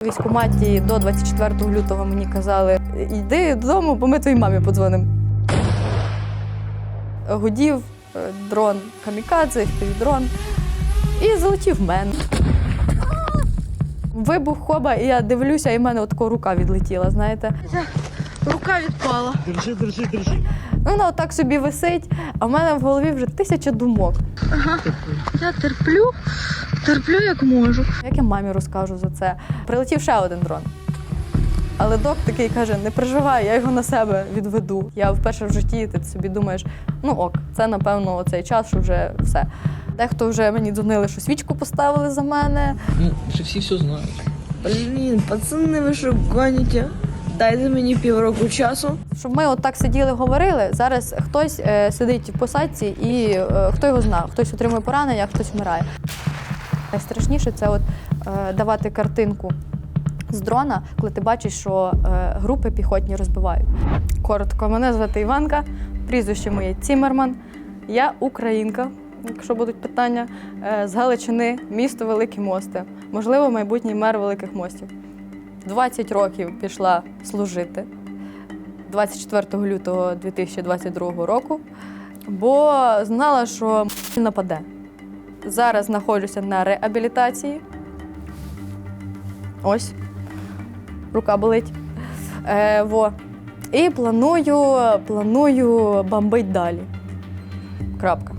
В військкоматі до 24 лютого мені казали: йди додому, бо ми твоїй мамі подзвонимо. Гудів е, дрон камікадзе, дрон і залетів в мене. Вибух хоба, і я дивлюся, і в мене отако рука відлетіла, знаєте. Рука відпала. Держи, держи, держи. Ну, вона отак собі висить, а в мене в голові вже тисяча думок. Я терплю, терплю як можу. Як я мамі розкажу за це? Прилетів ще один дрон. Але док такий каже: не переживай, я його на себе відведу. Я вперше в житті, ти собі думаєш, ну ок, це напевно цей час, що вже все. Дехто вже мені дзвонили, що свічку поставили за мене. Ну, вже всі все знають. Блін, пацани, ви що гоніте? Дайте мені півроку часу. Щоб ми от так сиділи, говорили. Зараз хтось е, сидить в посадці і е, хто його знає, хтось отримує поранення, хтось вмирає. Найстрашніше це от е, давати картинку з дрона, коли ти бачиш, що е, групи піхотні розбивають. Коротко, мене звати Іванка, прізвище моє Цімерман. Я українка, якщо будуть питання, е, з Галичини, місто Великі Мости. Можливо, майбутній мер Великих Мостів. 20 років пішла служити. 24 лютого 2022 року, бо знала, що нападе. Зараз знаходжуся на реабілітації. Ось, рука болить. Е, во. І планую, планую бомбить далі. Крапка.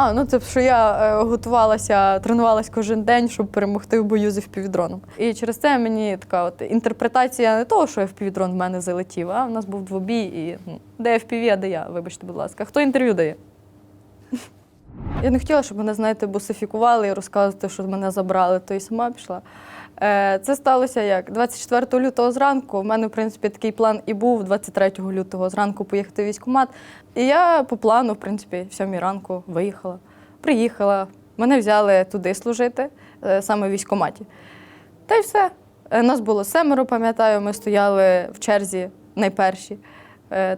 А, ну це що я е, готувалася, тренувалася кожен день, щоб перемогти в бою з впівдроном. І через це мені така от інтерпретація не того, що впівдрон в мене залетів, а в нас був двобій і ну, де FPV, а де я, вибачте, будь ласка. Хто інтерв'ю дає? Я не хотіла, щоб мене, знаєте, бусифікували і розказувати, що мене забрали, то і сама пішла. Е, Це сталося як 24 лютого зранку. У мене, в принципі, такий план і був 23 лютого зранку поїхати в військкомат. І я по плану, в принципі, в 7 ранку виїхала. Приїхала. Мене взяли туди служити, е, саме в військкоматі. Та й все. Е, Нас було семеро, пам'ятаю, ми стояли в черзі найперші.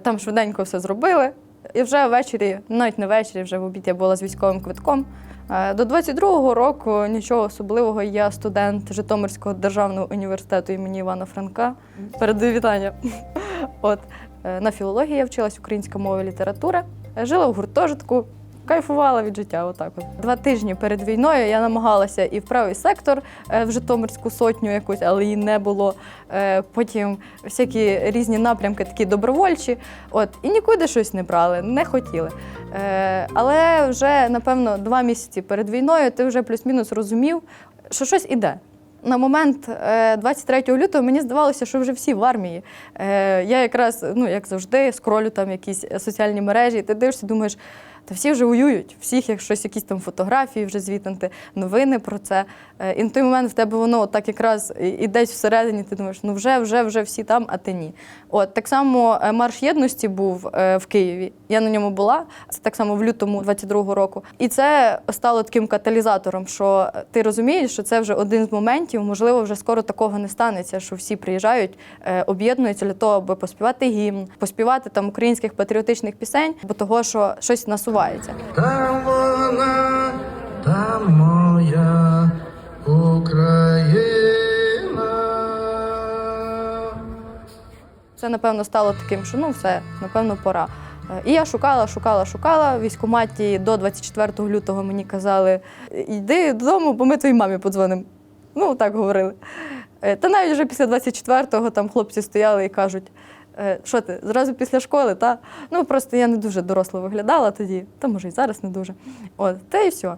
Там швиденько все зробили. І вже ввечері, навіть не ввечері, вже в обід я була з військовим квитком. Е, До 22-го року нічого особливого. Я студент Житомирського державного університету імені Івана Франка. Передаю вітання. От е, на філології я вчилась українська мова і література. Жила в гуртожитку, кайфувала від життя. Отак от. Два тижні перед війною я намагалася і в правий сектор е, в Житомирську сотню якусь, але її не було. Е, Потім всякі різні напрямки, такі добровольчі. От і нікуди щось не брали, не хотіли. Е, Але вже напевно два місяці перед війною ти вже плюс-мінус розумів, що щось іде. На момент е, 23 лютого мені здавалося, що вже всі в армії. Я якраз, ну як завжди, скролю там якісь соціальні мережі, і ти дивишся, думаєш, та всі вже воюють, всіх як щось, якісь там фотографії вже звітнути, новини про це. Е, І на той момент в тебе воно так якраз і- десь всередині ти думаєш, ну вже, вже, вже всі там, а ти ні. От так само е, марш єдності був е, в Києві. Я на ньому була. Це так само в лютому 22-го року. І це стало таким каталізатором, що ти розумієш, що це вже один з моментів. Можливо, вже скоро такого не станеться, що всі приїжджають, об'єднуються для того, аби поспівати гімн, поспівати там українських патріотичних пісень, бо того, що щось насувається. Там вона, там моя Україна. Це напевно стало таким, що ну все, напевно, пора. Е, І я шукала, шукала, шукала. В військкоматі до 24 лютого мені казали: йди додому, бо ми твоїй мамі подзвонимо. Ну, так говорили. Е, Та навіть вже після 24-го там хлопці стояли і кажуть: «Е, що ти, зразу після школи, та? Ну просто я не дуже доросло виглядала тоді, та може і зараз не дуже. От, та і все.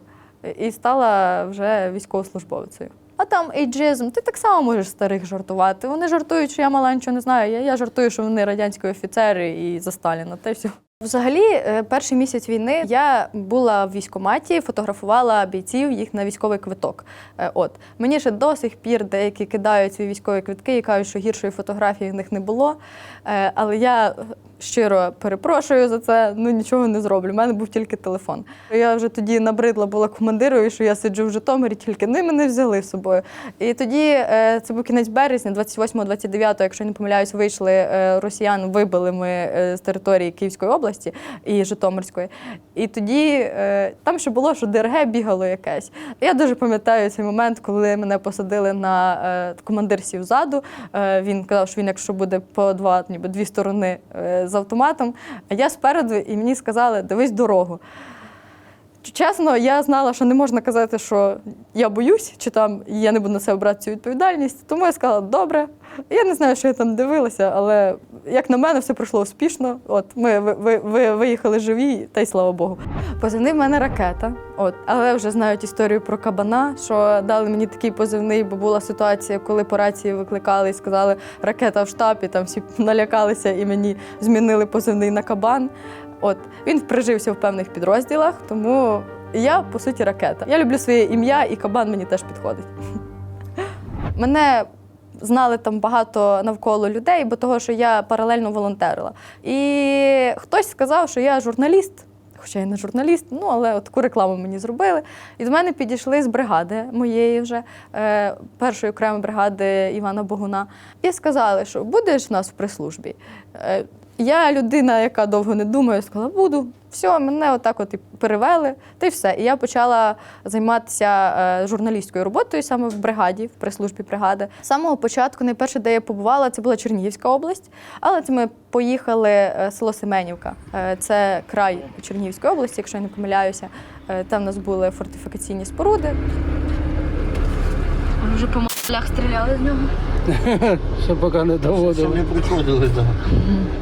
І стала вже військовослужбовицею. А там ейджизм, ти так само можеш старих жартувати. Вони жартують, що я мала нічого не знаю. Я, я жартую, що вони радянські офіцери і за Сталіна. Та й все. Взагалі, е, перший місяць війни я була в військкоматі, фотографувала бійців їх на військовий квиток. Е, От мені ще до сих пір деякі кидають свої військові квитки і кажуть, що гіршої фотографії в них не було. Е, Але я щиро перепрошую за це, ну нічого не зроблю. У мене був тільки телефон. Я вже тоді набридла була командирою, що я сиджу в Житомирі, тільки не взяли з собою. І тоді це був кінець березня, 28-29, якщо я не помиляюсь, вийшли росіян, вибили ми з території Київської області. Області і Житомирської. І тоді е, там ще було, що ДРГ бігало якесь. Я дуже пам'ятаю цей момент, коли мене посадили на командирсів командир сів ззаду. Е, він казав, що він, якщо буде по два, ніби дві сторони е, з автоматом, а я спереду, і мені сказали, дивись дорогу. Чесно, я знала, що не можна казати, що я боюсь, чи там я не буду на себе брати цю відповідальність. Тому я сказала, добре. Я не знаю, що я там дивилася, але як на мене, все пройшло успішно. От ми ви, ви, ви виїхали живі, та й слава Богу. Позивний в мене ракета. От, але вже знають історію про кабана, що дали мені такий позивний, бо була ситуація, коли по рації викликали і сказали ракета в штабі, там всі налякалися і мені змінили позивний на кабан. От він прижився в певних підрозділах, тому я по суті ракета. Я люблю своє ім'я, і кабан мені теж підходить. Мене знали там багато навколо людей, бо того, що я паралельно волонтерила. І хтось сказав, що я журналіст. Хоча я не журналіст, ну але от таку рекламу мені зробили. І до мене підійшли з бригади моєї вже е, першої окремої бригади Івана Богуна, і сказали, що будеш в нас в прес-службі. Е, я людина, яка довго не думає, сказала, буду. Все, мене отак от і перевели, та й все. І я почала займатися е, журналістською роботою саме в бригаді, в прес-службі бригади. З самого початку, найперше, де я побувала, це була Чернігівська область, але це ми поїхали е, село Семенівка. Е, це край Чернігівської області, якщо я не помиляюся. Там у нас були фортифікаційні споруди. Вже по малях стріляли з нього. Ще поки не доводили. не приходили, так.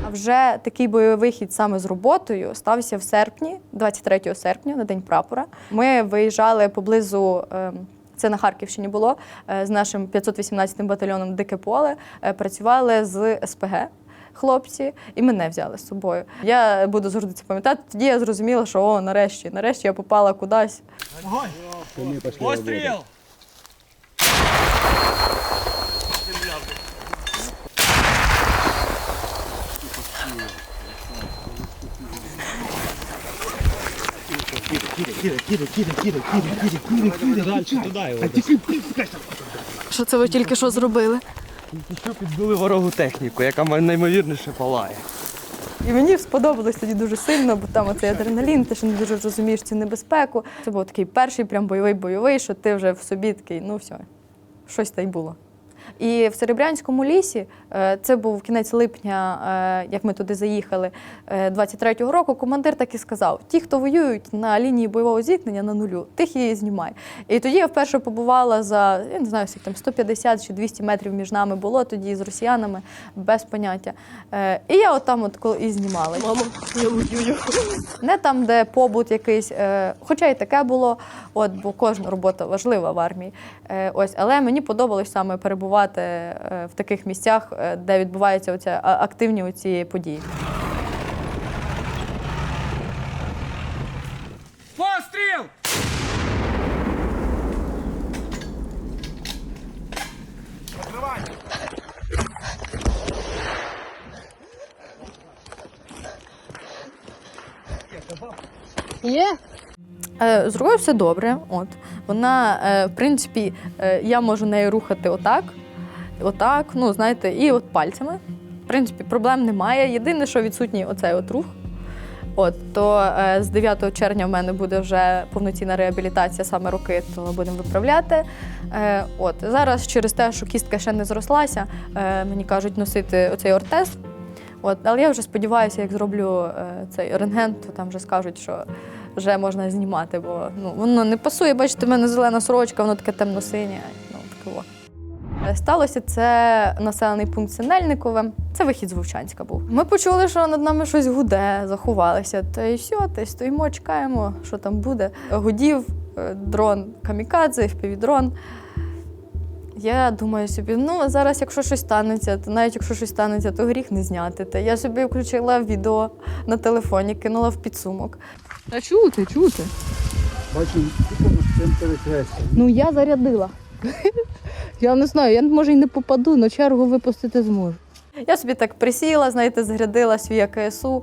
А вже такий бойовий вихід саме з роботою стався в серпні, 23 серпня, на день прапора. Ми виїжджали поблизу. ем, Це на Харківщині було е, з нашим 518-м батальйоном Дике поле. е, Працювали з СПГ. Хлопці, і мене взяли з собою. Я буду завжди це пам'ятати. Тоді я зрозуміла, що о, нарешті, нарешті я попала кудись. Постріл! Що це ви тільки що зробили? Що підбили ворогу техніку, яка наймовірніше палає. І мені сподобалось тоді дуже сильно, бо там оцей адреналін, ти ще не дуже розумієш цю небезпеку. Це був такий перший прям бойовий бойовий, що ти вже в собі такий, ну все, щось та й було. І в Серебрянському лісі е, це був кінець липня, е, як ми туди заїхали е, 23-го року. Командир так і сказав: ті, хто воюють на лінії бойового зіткнення на нулю, тих її знімай. І тоді я вперше побувала за я не знаю, скільки там 150 чи 200 метрів між нами було тоді з росіянами без поняття. Е, І я отам от коли і знімала. Мама, я воюю. Не там, де побут якийсь, е, хоча і таке було, от, бо кожна робота важлива в армії. Е, Ось, але мені подобалось саме перебувати е, в таких місцях, е, де відбуваються оця, активні оці події. Постріл! Е, З рукою все добре. От. Вона, в принципі, я можу нею рухати отак, отак, ну, знаєте, і от пальцями. В принципі, проблем немає. Єдине, що відсутній оцей от рух. От, то е, з 9 червня в мене буде вже повноцінна реабілітація саме руки, то будемо виправляти. Е, от, зараз через те, що кістка ще не зрослася, е, мені кажуть носити оцей ортез. От, але я вже сподіваюся, як зроблю е, цей рентген, то там вже скажуть, що вже можна знімати, бо ну, воно не пасує. Бачите, в мене зелена сорочка, воно таке темно-синє. Ну, таке Сталося це населений пункт Синельникове. Це вихід з Вовчанська був. Ми почули, що над нами щось гуде, заховалися. Та й все, та й стоїмо, чекаємо, що там буде. Гудів е, дрон камікадзе, впівдрон. Я думаю собі, ну зараз, якщо щось станеться, то навіть якщо щось станеться, то гріх не зняти. Та я собі включила відео на телефоні, кинула в підсумок. Та чути, чути. Бачу, на цим. Ну я зарядила. Я не знаю, я може й не попаду, але чергу випустити зможу. Я собі так присіла, знаєте, згрядила свій АКСУ.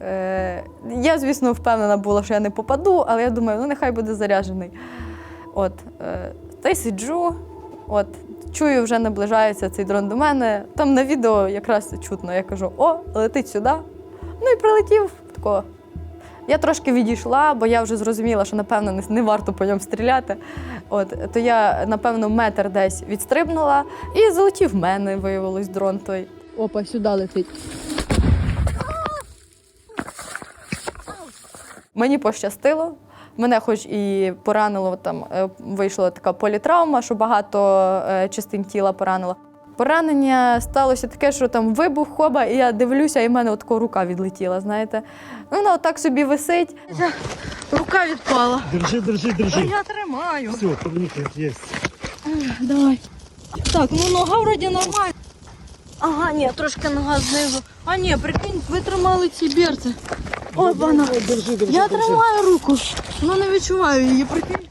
Е, я, звісно, впевнена була, що я не попаду, але я думаю, ну нехай буде заряджений. От, е, та й сиджу, от, чую, вже наближається цей дрон до мене. Там на відео якраз чутно, я кажу: о, летить сюди. Ну і прилетів тако. Я трошки відійшла, бо я вже зрозуміла, що напевно не, варто по ньому стріляти. От, то я, напевно, метр десь відстрибнула і залетів в мене, виявилось дрон той. Опа, сюди летить. Мені пощастило. Мене хоч і поранило, там е, вийшла така політравма, що багато е, частин тіла поранило. Поранення сталося таке, що там вибух хоба, і я дивлюся, і в мене отако рука відлетіла, знаєте. Ну, Вона отак собі висить. Рука відпала. Держи, держи, держи. Я тримаю. Все, турнікет є. Давай. Так, ну нога вроді нормальна. Ага, ні, трошки нога знизу. А ні, прикинь, ви тримали ці берці. Ой, вона. Держи, держи. Я тримаю руку, але не відчуваю її, прикинь.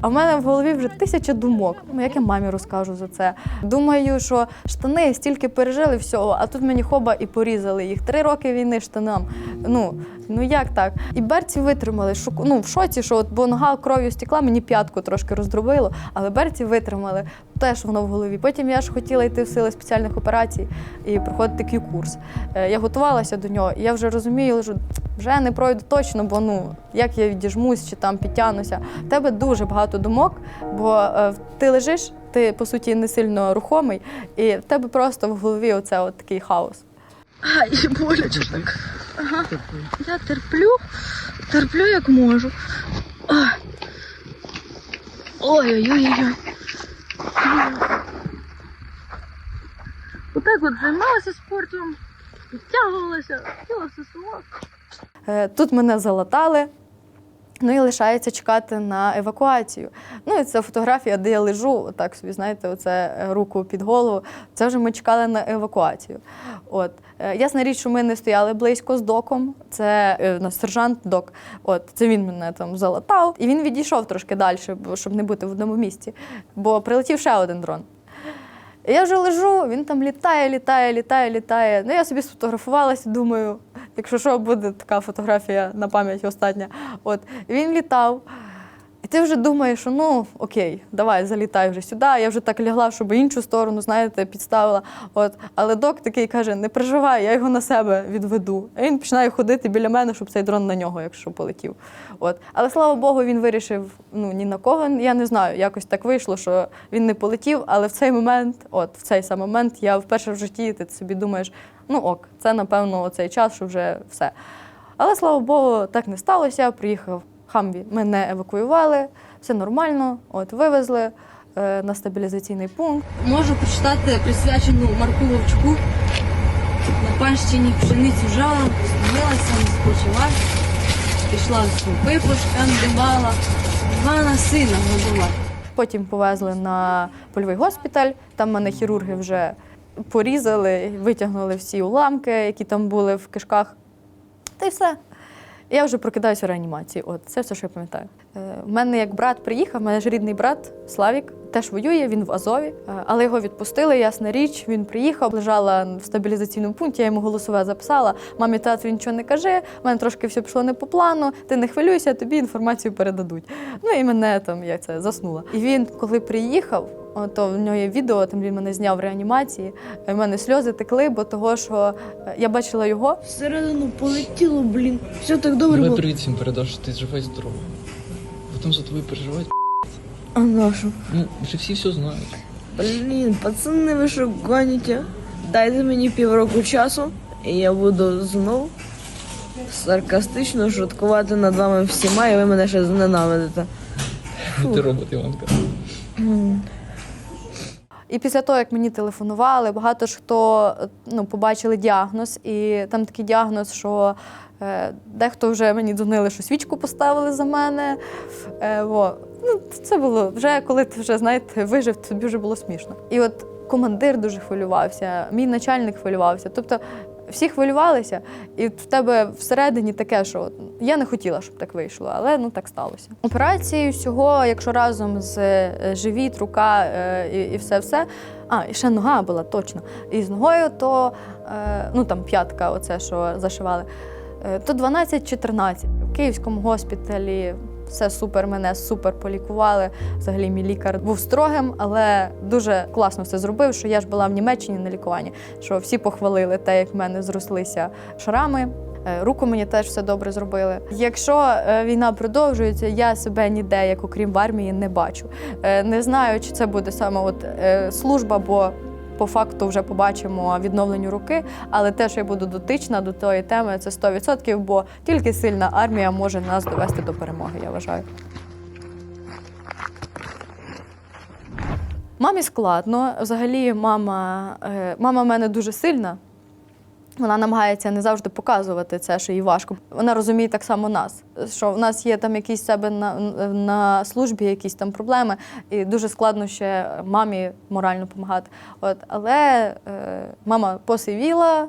А в мене в голові вже тисяча думок. Ну, як я мамі розкажу за це. Думаю, що штани стільки пережили всього, а тут мені хоба і порізали їх. Три роки війни штанам. Ну, ну як так? І берці витримали. Шоку- ну, в шоці, що от, бо нога кров'ю стекла, мені п'ятку трошки роздробило, але берці витримали. Теж воно в голові. Потім я ж хотіла йти в сили спеціальних операцій і проходити Q-курс. Е, Я готувалася до нього, і я вже розумію, що вже не пройду точно, бо ну як я відіжмусь чи там підтягнуся. В тебе дуже багато думок, бо е, ти лежиш, ти по суті не сильно рухомий, і в тебе просто в голові оце от такий хаос. Ай, боляче так. Ага. Я терплю, терплю як можу. Ой-ой-ой-ой. Отак от займалася спортом, підтягувалася, хотіла все село. Тут мене залатали. Ну і лишається чекати на евакуацію. Ну і це фотографія, де я лежу, отак собі, знаєте, оце е, руку під голову. Це вже ми чекали на евакуацію. От. Е, Ясна річ, що ми не стояли близько з доком. Це е, ну, сержант док. От це він мене там залатав, і він відійшов трошки далі, щоб не бути в одному місці. Бо прилетів ще один дрон. Я вже лежу, він там літає, літає, літає, літає. Ну, я собі сфотографувалася, думаю, якщо що, буде така фотографія на пам'ять остання. От, він літав. І ти вже думаєш, що ну окей, давай, залітай вже сюди. Я вже так лягла, щоб іншу сторону, знаєте, підставила. От. Але док такий каже: не переживай, я його на себе відведу. І він починає ходити біля мене, щоб цей дрон на нього, якщо полетів. От. Але слава Богу, він вирішив ну, ні на кого. Я не знаю, якось так вийшло, що він не полетів. Але в цей момент, от в цей сам момент, я вперше в житті, ти собі думаєш, ну ок, це напевно цей час, що вже все. Але слава Богу, так не сталося. Приїхав Хамві. Мене евакуювали, все нормально. От вивезли е, на стабілізаційний пункт. Можу прочитати присвячену Марку Вовчуку. На панщині пшеницю жала, стомилася, не спочивав. Пішла в ступи пошкандибала, два на сина годувала. Потім повезли на польовий госпіталь. Там мене хірурги вже порізали, витягнули всі уламки, які там були в кишках. Та й все. Я вже прокидаюся в реанімації. От це все, що я пам'ятаю. Е, У мене як брат приїхав, у мене ж рідний брат Славік, теж воює, він в Азові, Е, але його відпустили, ясна річ. Він приїхав, лежала в стабілізаційному пункті, я йому голосове записала. Мамі тату нічого не каже, в мене трошки все пішло не по плану. Ти не хвилюйся, тобі інформацію передадуть. Ну і мене там я це заснула. І він, коли приїхав, то в нього є відео, там він мене зняв в реанімації. і в мене сльози текли, бо того, що е, я бачила його. Всередину полетіло, блін. Все так добре Давай було. привіт всім передаш, що ти живий здоровий. Потім за тобою переживають. А нашу? Ну, вже всі все знають. Блін, пацани, ви що гоніте? Дайте мені півроку часу, і я буду знов саркастично шуткувати над вами всіма, і ви мене ще зненавидите. Ти робот, Іванка. І після того, як мені телефонували, багато ж хто ну, побачили діагноз, і там такий діагноз, що е, дехто вже мені дзвонили, що свічку поставили за мене. Е, во. Ну, це було вже коли ти вже знаєте, вижив, тобі вже було смішно. І от командир дуже хвилювався, мій начальник хвилювався. Тобто всі хвилювалися, і в тебе всередині таке, що я не хотіла, щоб так вийшло, але ну так сталося. Операції всього, якщо разом з е, живіт, рука е, і, і все, все. А, і ще нога була точно. І з ногою, то е, ну там п'ятка, оце що зашивали, то 12 чи 13. В Київському госпіталі все супер, мене супер полікували. Взагалі, мій лікар був строгим, але дуже класно все зробив. Що я ж була в Німеччині на лікуванні, що всі похвалили те, як в мене зрослися шрами. Е, Руку мені теж все добре зробили. Якщо е, війна продовжується, я себе ніде, як окрім в армії, не бачу. Е, Не знаю, чи це буде саме от, служба, бо по факту вже побачимо відновлені руки, але те, що я буду дотична до тої теми, це 100%, бо тільки сильна армія може нас довести до перемоги, я вважаю. Мамі складно. Взагалі, мама, е, мама в мене дуже сильна. Вона намагається не завжди показувати це, що їй важко. Вона розуміє так само нас, що в нас є там якісь себе на, на службі, якісь там проблеми, і дуже складно ще мамі морально допомагати. От, але е, мама посивіла,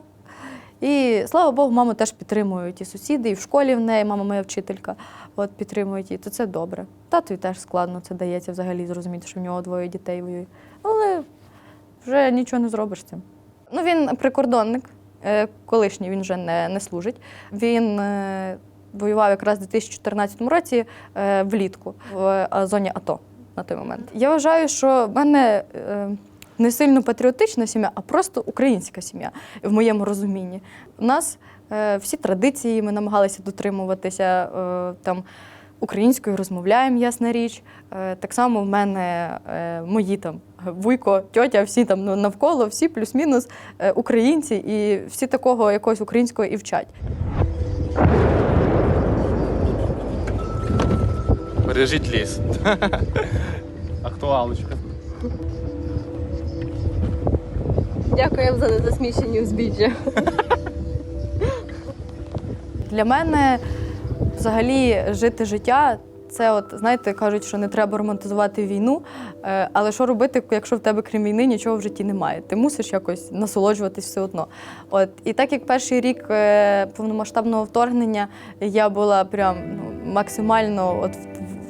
і слава Богу, маму теж підтримують і сусіди, і в школі в неї, мама моя вчителька, от підтримують її, то це добре. Татові теж складно це дається взагалі зрозуміти, що в нього двоє дітей воює. Але вже нічого не зробиш з цим. Ну, він прикордонник, колишній він вже не, не служить. Він е, воював якраз у 2014 році е, влітку в е, зоні АТО на той момент. Я вважаю, що в мене е, не сильно патріотична сім'я, а просто українська сім'я в моєму розумінні. У нас е, всі традиції ми намагалися дотримуватися е, там. Українською розмовляємо, ясна річ. Е, Так само в мене е, мої там вуйко, тьотя, всі там ну, навколо, всі плюс-мінус е, українці, і всі такого якогось українського і вчать. Бережіть ліс. Актуалочка. Дякую за незасмічені узбіччя. Для мене взагалі жити життя. Це, от знаєте, кажуть, що не треба романтизувати війну. е, Але що робити, якщо в тебе крім війни нічого в житті немає? Ти мусиш якось насолоджуватись все одно. От і так як перший рік е, повномасштабного вторгнення я була прям ну, максимально от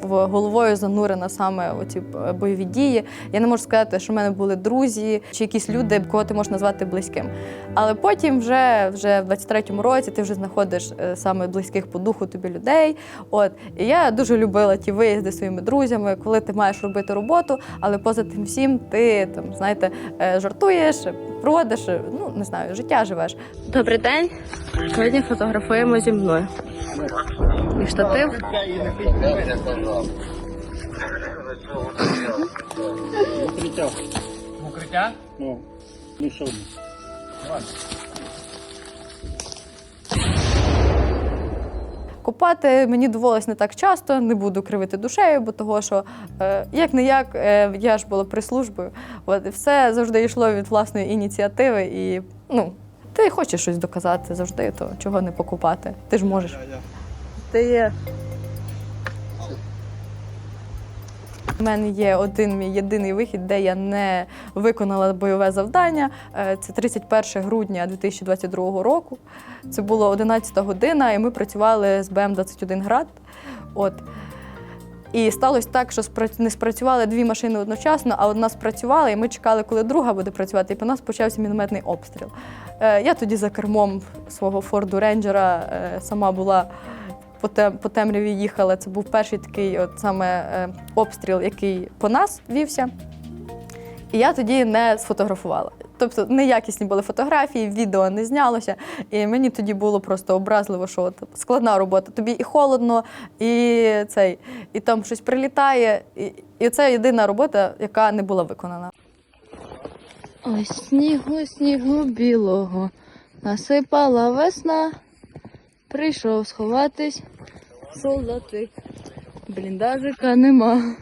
головою занурена саме у ці е, бойові дії. Я не можу сказати, що в мене були друзі чи якісь люди, кого ти можеш назвати близьким. Але потім, вже, вже в 23-му році, ти вже знаходиш е, саме близьких по духу тобі людей. От і я дуже любила ті виїзди зі своїми друзями, коли ти маєш робити роботу, але поза тим всім ти там знаєте е, жартуєш, проводиш, е, ну не знаю, життя живеш. Добрий день. Сьогодні фотографуємо зі мною. І штатив. Укриття? Ну, ну що? Купати мені довелось не так часто, не буду кривити душею, бо того, що е, як не як я ж була прислужбою. От все завжди йшло від власної ініціативи. І ну, ти хочеш щось доказати завжди, то чого не покупати? Ти ж можеш. Ти є. У мене є один мій єдиний вихід, де я не виконала бойове завдання. Е, Це 31 грудня 2022 року. Це було 11 година, і ми працювали з БМ-21 град. От. І сталося так, що не спрацювали дві машини одночасно, а одна спрацювала, і ми чекали, коли друга буде працювати, і по нас почався мінометний обстріл. Е, Я тоді за кермом свого Форду Рейнджера е, сама була по, тем, по темряві їхала. Це був перший такий от саме е, обстріл, який по нас вівся. І я тоді не сфотографувала. Тобто неякісні були фотографії, відео не знялося. І мені тоді було просто образливо, що от складна робота. Тобі і холодно, і цей, і там щось прилітає. І, і це єдина робота, яка не була виконана. Ось снігу, снігу білого. Насипала весна. Прийшов сховатись. Солдатик. Бліндажика нема.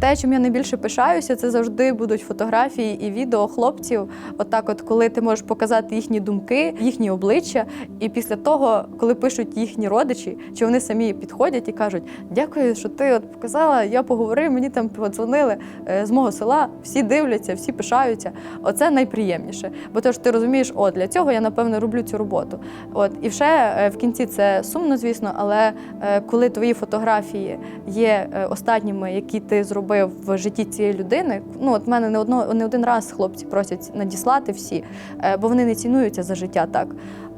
Те, чим я найбільше пишаюся, це завжди будуть фотографії і відео хлопців. Отак, от коли ти можеш показати їхні думки, їхні обличчя, і після того, коли пишуть їхні родичі, чи вони самі підходять і кажуть: Дякую, що ти от показала, я поговорив, мені там подзвонили е, з мого села, всі дивляться, всі пишаються. Оце найприємніше. Бо то ти розумієш, о, для цього я напевно роблю цю роботу. От і ще е, в кінці це сумно, звісно, але е, коли твої фотографії є останніми, які ти зробив в житті цієї людини. Ну от мене не одно не один раз хлопці просять надіслати всі, е, бо вони не цінуються за життя так.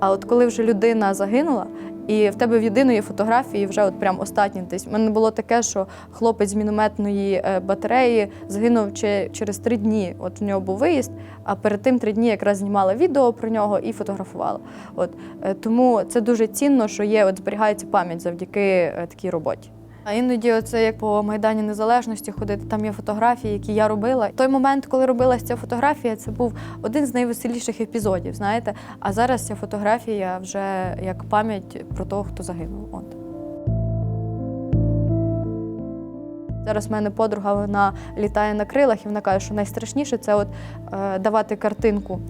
А от коли вже людина загинула. і в тебе в єдиної фотографії вже от прям останні десь. У мене було таке, що хлопець з мінометної е, батареї загинув через три дні. От в нього був виїзд, а перед тим три дні якраз знімала відео про нього і фотографувала. От е, тому це дуже цінно, що є, от зберігається пам'ять завдяки такій роботі. А іноді це як по Майдані Незалежності ходити, там є фотографії, які я робила. Той момент, коли робилася ця фотографія, це був один з найвеселіших епізодів, знаєте. А зараз ця фотографія вже як пам'ять про того, хто загинув. От. Зараз в мене подруга вона літає на крилах, і вона каже, що найстрашніше це от е, давати картинку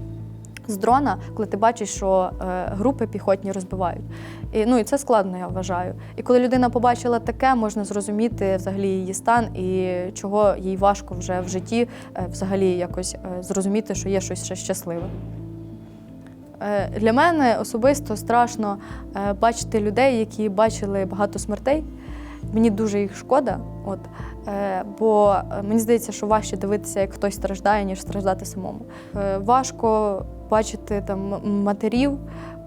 з дрона, коли ти бачиш, що е, групи піхотні розбивають. І, ну, і це складно, я вважаю. І коли людина побачила таке, можна зрозуміти взагалі її стан і чого їй важко вже в житті е, взагалі якось е, зрозуміти, що є щось ще щасливе. Для мене особисто страшно бачити людей, які бачили багато смертей. Мені дуже їх шкода. От, е, бо е, мені здається, що важче дивитися, як хтось страждає, ніж страждати самому. Е, Важко бачити там матерів,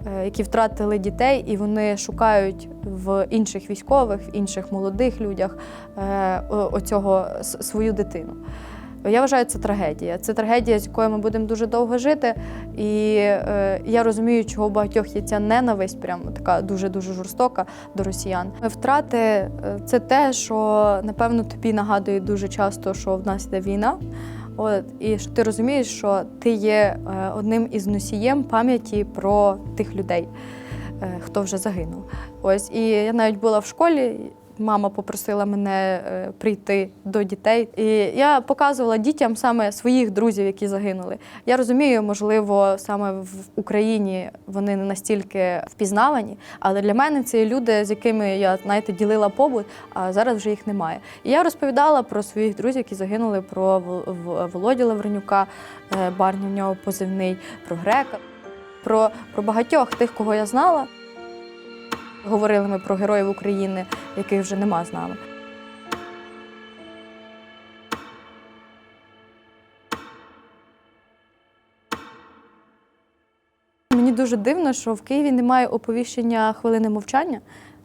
е, які втратили дітей, і вони шукають в інших військових, в інших молодих людях е, оцього свою дитину. Я вважаю, це трагедія. Це трагедія, з якою ми будемо дуже довго жити. І е, я розумію, чого у багатьох є ця ненависть, прям така дуже дуже жорстока до росіян. Втрати е, це те, що напевно тобі нагадує дуже часто, що в нас йде війна. От, і що ти розумієш, що ти є е, одним із носієм пам'яті про тих людей, е, хто вже загинув. Ось і я навіть була в школі. Мама попросила мене е, прийти до дітей, і я показувала дітям саме своїх друзів, які загинули. Я розумію, можливо, саме в Україні вони не настільки впізнавані, але для мене це люди, з якими я знаєте, ділила побут, а зараз вже їх немає. І я розповідала про своїх друзів, які загинули, про Вол- Володю Лавренюка, е, Барні в нього позивний, про грека, про, про багатьох тих, кого я знала. Говорили ми про героїв України, яких вже нема з нами. Мені дуже дивно, що в Києві немає оповіщення хвилини мовчання.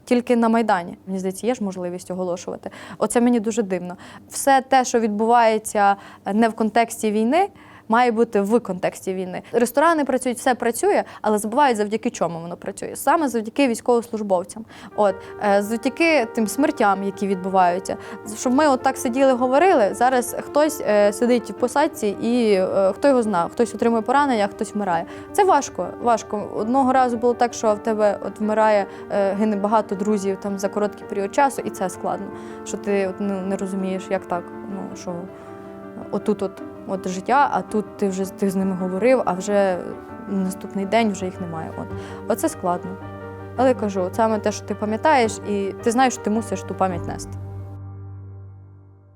Тільки на Майдані, мені здається, є ж можливість оголошувати. Оце мені дуже дивно. Все те, що відбувається не в контексті війни, має бути в контексті війни. Ресторани працюють, все працює, але забувають завдяки чому воно працює. Саме завдяки військовослужбовцям. От е, завдяки тим смертям, які відбуваються. Щоб ми от так сиділи, говорили. Зараз хтось е, сидить в посадці, і е, хто його знає, хтось отримує поранення, хтось вмирає. Це важко. Важко. Одного разу було так, що в тебе от вмирає, гине багато друзів там за короткий період часу, і це складно. Що ти от, ну, не розумієш, як так. Ну що отут от, от життя, а тут ти вже ти з ними говорив, а вже наступний день вже їх немає. От. Оце складно. Але кажу, саме те, що ти пам'ятаєш, і ти знаєш, що ти мусиш ту пам'ять нести.